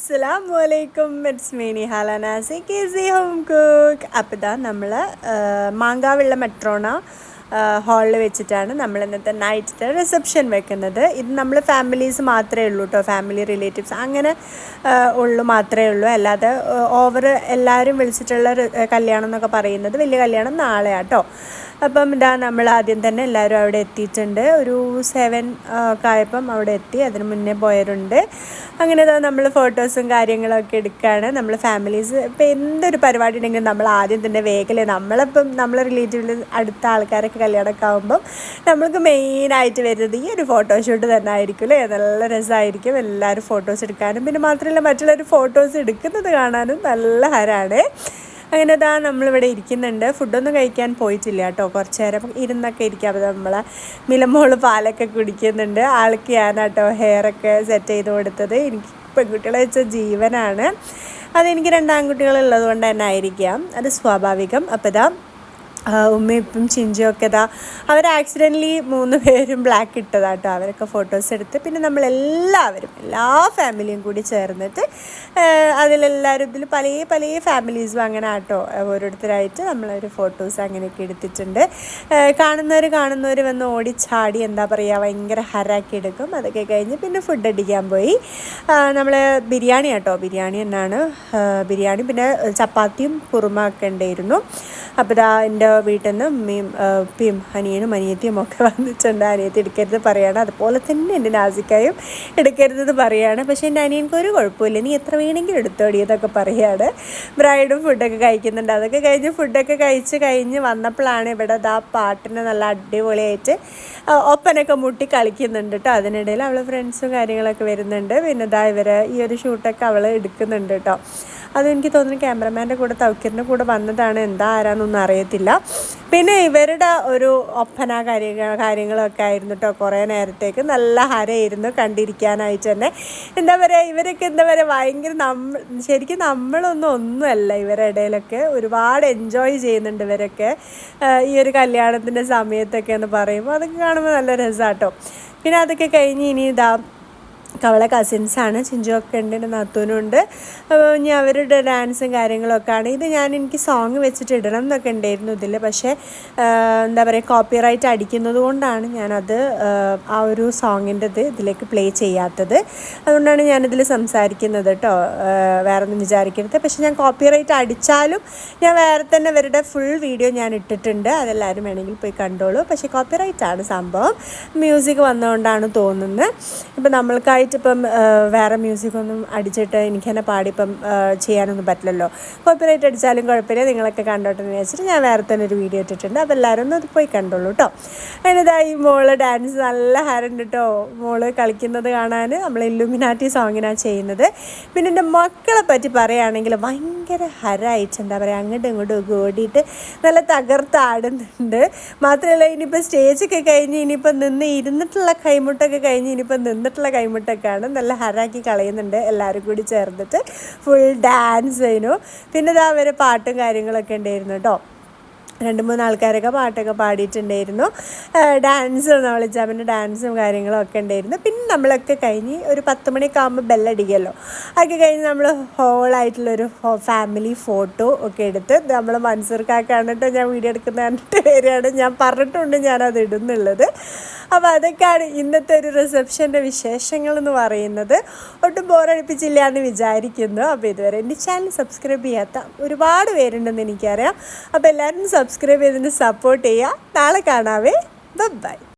അസ്സാം അലൈക്കും ഇറ്റ്സ് മീനി ഹാലാനാസി കെ സി ഹോം കുക്ക് അപ്പോൾ ഇതാ നമ്മൾ മാങ്കാവുള്ള മെട്രോണ ഹാളിൽ വെച്ചിട്ടാണ് നമ്മൾ ഇന്നത്തെ നൈറ്റ് റിസപ്ഷൻ വെക്കുന്നത്. ഇത് നമ്മൾ ഫാമിലീസ് മാത്രമേ ഉള്ളൂ കേട്ടോ ഫാമിലി റിലേറ്റീവ്സ് അങ്ങനെ ഉള്ളു മാത്രമേ ഉള്ളൂ. അല്ലാതെ ഓവർ എല്ലാവരും വിളിച്ചിട്ടുള്ള കല്യാണം എന്നൊക്കെ പറയുന്നത് വലിയ കല്യാണം നാളെയാണ് കേട്ടോ അപ്പം ഇതാ നമ്മൾ ആദ്യം തന്നെ എല്ലാവരും അവിടെ എത്തിയിട്ടുണ്ട്. ഒരു സെവൻ ഒക്കെ ആയപ്പം അവിടെ എത്തി. അതിന് മുന്നേ പോയവരുണ്ട്. അങ്ങനെ ഇതാ നമ്മൾ ഫോട്ടോസും കാര്യങ്ങളൊക്കെ എടുക്കുകയാണ് നമ്മൾ ഫാമിലീസ് ഇപ്പം എന്തൊരു പരിപാടി ഉണ്ടെങ്കിലും നമ്മൾ ആദ്യം തന്നെ വേഗം നമ്മളിപ്പം നമ്മളെ റിലേറ്റീവിൽ അടുത്ത ആൾക്കാരൊക്കെ കല്യാണമൊക്കെ ആകുമ്പം നമ്മൾക്ക് മെയിനായിട്ട് വരുന്നത് ഈ ഒരു ഫോട്ടോഷൂട്ട് തന്നെ ആയിരിക്കും അല്ലേ? നല്ല രസമായിരിക്കും എല്ലാവരും ഫോട്ടോസ് എടുക്കാനും. പിന്നെ മാത്രമല്ല മറ്റുള്ളവർ ഫോട്ടോസ് എടുക്കുന്നത് കാണാനും നല്ല ഹരമാണ് അങ്ങനെ ഇതാ നമ്മളിവിടെ ഇരിക്കുന്നുണ്ട്. ഫുഡൊന്നും കഴിക്കാൻ പോയിട്ടില്ല കേട്ടോ. കുറച്ച് നേരം ഇരുന്നൊക്കെ ഇരിക്കാം. അപ്പോൾ നമ്മളെ മിലമോൾ പാലൊക്കെ കുടിക്കുന്നുണ്ട്. ആൾക്ക് ഞാനാട്ടോ ഹെയറൊക്കെ സെറ്റ് ചെയ്ത് കൊടുത്തത്. എനിക്ക് പെൺകുട്ടികളെ വെച്ച ജീവനാണ്. അതെനിക്ക് രണ്ട് ആൺകുട്ടികളുള്ളത് കൊണ്ട് തന്നെ ആയിരിക്കാം. അത് സ്വാഭാവികം. അപ്പോൾ ഇതാ ഉമ്മയും ഇപ്പം ചിഞ്ചുമൊക്കെ ഇതാ അവർ ആക്സിഡന്റലി മൂന്ന് പേരും ബ്ലാക്ക് ഇട്ടതാട്ടോ. അവരൊക്കെ ഫോട്ടോസ് എടുത്ത് പിന്നെ നമ്മളെല്ലാവരും എല്ലാ ഫാമിലിയും കൂടി ചേർന്നിട്ട് അതിലെല്ലാവരും ഇതിൽ പല പല ഫാമിലീസും അങ്ങനെ ആട്ടോ ഓരോരുത്തരായിട്ട് നമ്മളൊരു ഫോട്ടോസ് അങ്ങനെയൊക്കെ എടുത്തിട്ടുണ്ട്. കാണുന്നവർ കാണുന്നവർ വന്ന് ഓടിച്ചാടി എന്താ പറയുക ഭയങ്കര ഹരാക്കി എടുക്കും. അതൊക്കെ കഴിഞ്ഞ് പിന്നെ ഫുഡ് അടിക്കാൻ പോയി. നമ്മൾ ബിരിയാണി ആട്ടോ ബിരിയാണി എന്നാണ് ബിരിയാണി പിന്നെ ചപ്പാത്തിയും കുറുമ ഒക്കെ ഉണ്ടായിരുന്നു. അപ്പോൾ ഇതാ എന്റെ വീട്ടിൽ നിന്ന് മീം ആ, അനിയനും അനിയത്തിയും ഒക്കെ വന്നിട്ടുണ്ട്. അനിയത്തി എടുക്കരുത് പറയാണ്. അതുപോലെ തന്നെ എന്റെ നാസിക്കായും എടുക്കരുതെന്ന് പറയാണ്. പക്ഷേ എന്റെ അനിയൻക്ക് ഒരു കുഴപ്പമില്ല. നീ എത്ര വേണമെങ്കിലും എടുത്തോടി എന്നൊക്കെ പറയാണ്. ബ്രൈഡും ഫുഡൊക്കെ കഴിക്കുന്നുണ്ട്. അതൊക്കെ കഴിഞ്ഞ് ഫുഡൊക്കെ കഴിച്ച് കഴിഞ്ഞ് വന്നപ്പോഴാണ് ഇവിടെ ദാ പാട്ടിനെ നല്ല അടിപൊളിയായിട്ട് ഒപ്പനൊക്കെ മുട്ടി കളിക്കുന്നുണ്ട് കേട്ടോ അതിനിടയിൽ അവൾ ഫ്രണ്ട്സും കാര്യങ്ങളൊക്കെ വരുന്നുണ്ട്. പിന്നെ ഇതാ ഇവരെ ഈ ഒരു ഷൂട്ടൊക്കെ അവൾ എടുക്കുന്നുണ്ട് കേട്ടോ അത് എനിക്ക് തോന്നുന്നു ക്യാമറമാന്റെ കൂടെ തൗക്കീറിന്റെ കൂടെ വന്നതാണ്. എന്താ ആരാന്നൊന്നും അറിയത്തില്ല. പിന്നെ ഇവരുടെ ഒരു ഒപ്പന കാര്യങ്ങൾ കാര്യങ്ങളൊക്കെ ആയിരുന്നു കേട്ടോ കുറേ നേരത്തേക്ക്. നല്ല ഹരയിരുന്നു കണ്ടിരിക്കാനായിട്ട് തന്നെ. എന്താ പറയുക ഇവരൊക്കെ എന്താ പറയുക ഭയങ്കര നമ്മൾ ശരിക്കും നമ്മളൊന്നും ഒന്നുമല്ല ഇവരുടെ ഇടയിലൊക്കെ. ഒരുപാട് എൻജോയ് ചെയ്യുന്നുണ്ട് ഇവരൊക്കെ. ഈ ഒരു കല്യാണത്തിന്റെ സമയത്തൊക്കെ എന്ന് പറയുമ്പോൾ അതൊക്കെ കാണുമ്പോൾ നല്ല രസമാട്ടോ പിന്നെ അതൊക്കെ കഴിഞ്ഞ് ഇനി ഇതാ അവളെ കസിൻസാണ് ചിഞ്ചുവൊക്കെ ഉണ്ട് എന്റെ നാത്തൂനും ഉണ്ട്. അപ്പോൾ ഇനി അവരുടെ ഡാൻസും കാര്യങ്ങളൊക്കെ ആണ്. ഇത് ഞാൻ എനിക്ക് സോങ് വെച്ചിട്ട് ഇടണം എന്നൊക്കെ ഉണ്ടായിരുന്നു ഇതിൽ. പക്ഷേ എന്താ പറയുക കോപ്പിറൈറ്റ് അടിക്കുന്നത് കൊണ്ടാണ് ഞാനത് ആ, ഒരു സോങ്ങിന്റെത് ഇതിലേക്ക് പ്ലേ ചെയ്യാത്തത്. അതുകൊണ്ടാണ് ഞാനിതിൽ സംസാരിക്കുന്നത് കേട്ടോ. വേറെ ഒന്നും വിചാരിക്കരുത്. പക്ഷേ ഞാൻ കോപ്പി റൈറ്റ് അടിച്ചാലും ഞാൻ വേറെ തന്നെ ഇവരുടെ ഫുൾ വീഡിയോ ഞാൻ ഇട്ടിട്ടുണ്ട്. അതെല്ലാവരും വേണമെങ്കിൽ പോയി കണ്ടോളൂ. പക്ഷേ കോപ്പി റൈറ്റ് ആണ് സംഭവം. മ്യൂസിക് വന്നുകൊണ്ടാണ് തോന്നുന്നത്. ഇപ്പം നമ്മൾക്കായിട്ട് ഇപ്പം വേറെ മ്യൂസിക് ഒന്നും അടിച്ചിട്ട് എനിക്ക് തന്നെ പാടിപ്പം ചെയ്യാനൊന്നും പറ്റില്ലല്ലോ. കോപ്പി റൈറ്റ് അടിച്ചാലും കുഴപ്പമില്ല. നിങ്ങളൊക്കെ കണ്ടോട്ടെ എന്ന് വെച്ചിട്ട് ഞാൻ വേറെ തന്നെ ഒരു വീഡിയോ ഇട്ടിട്ടുണ്ട്. അപ്പോൾ എല്ലാവരും ഒന്ന് അത് പോയി കണ്ടോളൂ കേട്ടോ അതിനിതാ ഈ മോൾ ഡാൻസ് നല്ല ഹരണ്ട് കേട്ടോ മോൾ കളിക്കുന്നത് കാണാൻ നമ്മൾ ഇല്ലുമിനാറ്റി സോങ്ങിനാണ് ചെയ്യുന്നത്. പിന്നെ എന്റെ മക്കളെ പറ്റി പറയുകയാണെങ്കിൽ ഭയങ്കര ഹരായിട്ട് എന്താ പറയുക അങ്ങോട്ടും ഇങ്ങോട്ടും ഓടിയിട്ട് നല്ല തകർത്താടുന്നുണ്ട്. മാത്രമല്ല ഇനിയിപ്പോൾ സ്റ്റേജൊക്കെ കഴിഞ്ഞ് ഇനിയിപ്പോൾ നിന്ന് ഇരുന്നിട്ടുള്ള കൈമുട്ടൊക്കെ കഴിഞ്ഞ് ഇനിയിപ്പോൾ നിന്നിട്ടുള്ള കൈമുട്ടൊക്കെയാണ് നല്ല ഹരാക്കി കളയുന്നുണ്ട്. എല്ലാവരും കൂടി ചേർന്നിട്ട് ഫുൾ ഡാൻസ് ചെയ്യുന്നു പിന്നെ ഇതാ അവരെ പാട്ടും കാര്യങ്ങളൊക്കെ ഉണ്ടായിരുന്നു കേട്ടോ രണ്ട് മൂന്ന് ആൾക്കാരൊക്കെ പാട്ടൊക്കെ പാടിയിട്ടുണ്ടായിരുന്നു. ഡാൻസ് വിളിച്ചാൽ ഡാൻസും കാര്യങ്ങളും ഒക്കെ ഉണ്ടായിരുന്നു. പിന്നെ നമ്മളൊക്കെ കഴിഞ്ഞ് ഒരു പത്ത് മണിയൊക്കെ ആകുമ്പോൾ ബെല്ലടിക്കുമല്ലോ അതൊക്കെ കഴിഞ്ഞ് നമ്മൾ ഹോളായിട്ടുള്ളൊരു ഫാമിലി ഫോട്ടോ ഒക്കെ എടുത്ത് നമ്മൾ മൻസൂർക്കാക്കാണ് കേട്ടോ ഞാൻ വീഡിയോ എടുക്കുന്ന കണ്ടിട്ട് വരികയാണ് ഞാൻ പറഞ്ഞിട്ടുണ്ട് ഞാനത് ഇടുന്നുള്ളത്. അപ്പോൾ അതൊക്കെയാണ് ഇന്നത്തെ ഒരു റിസപ്ഷന്റെ വിശേഷങ്ങൾ എന്ന് പറയുന്നത്. ഒട്ടും ബോറടിപ്പിച്ചില്ല എന്ന് വിചാരിക്കുന്നു. അപ്പോൾ ഇതുവരെ എന്റെ ചാനൽ സബ്സ്ക്രൈബ് ചെയ്യാത്ത ഒരുപാട് പേരുണ്ടെന്ന് എനിക്കറിയാം. അപ്പോൾ എല്ലാവരും സബ്സ്ക്രൈബ് ചെയ്തിട്ട് സപ്പോർട്ട് ചെയ്യുക. നാളെ കാണാവേ. ബൈ